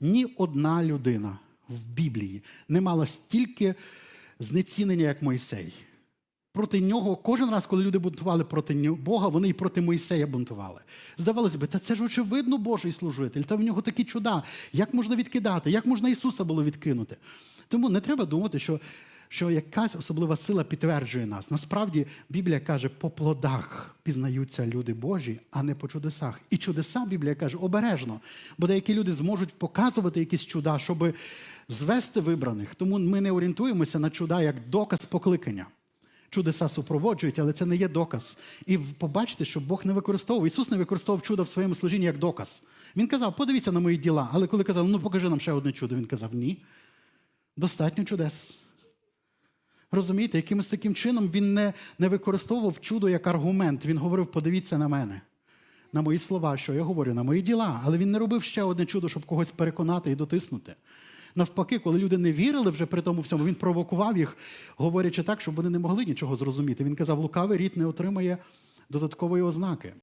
Ні одна людина в Біблії не мала стільки знецінення, як Мойсей. Проти нього кожен раз, коли люди бунтували проти Бога, вони і проти Мойсея бунтували. Здавалося б, та це ж очевидно Божий служитель, та в нього такі чуда. Як можна відкидати? Як можна Ісуса було відкинути? Тому не треба думати, що, що якась особлива сила підтверджує нас. Насправді Біблія каже, по плодах пізнаються люди Божі, а не по чудесах. І чудеса Біблія каже обережно, бо деякі люди зможуть показувати якісь чуда, щоб звести вибраних. Тому ми не орієнтуємося на чуда як доказ покликання. Чудеса супроводжують, але це не є доказ. І побачите, що Бог не використовував. Ісус не використовував чудо в своєму служінні як доказ. Він казав, подивіться на мої діла. Але коли казав, ну покажи нам ще одне чудо, він казав, ні. Достатньо чудес. Розумієте, якимось таким чином він не, не використовував чудо як аргумент. Він говорив, подивіться на мене, на мої слова, що я говорю, на мої діла. Але він не робив ще одне чудо, щоб когось переконати і дотиснути. Навпаки, коли люди не вірили вже при тому всьому, він провокував їх, говорячи так, щоб вони не могли нічого зрозуміти. Він казав, лукавий рід не отримає додаткової ознаки.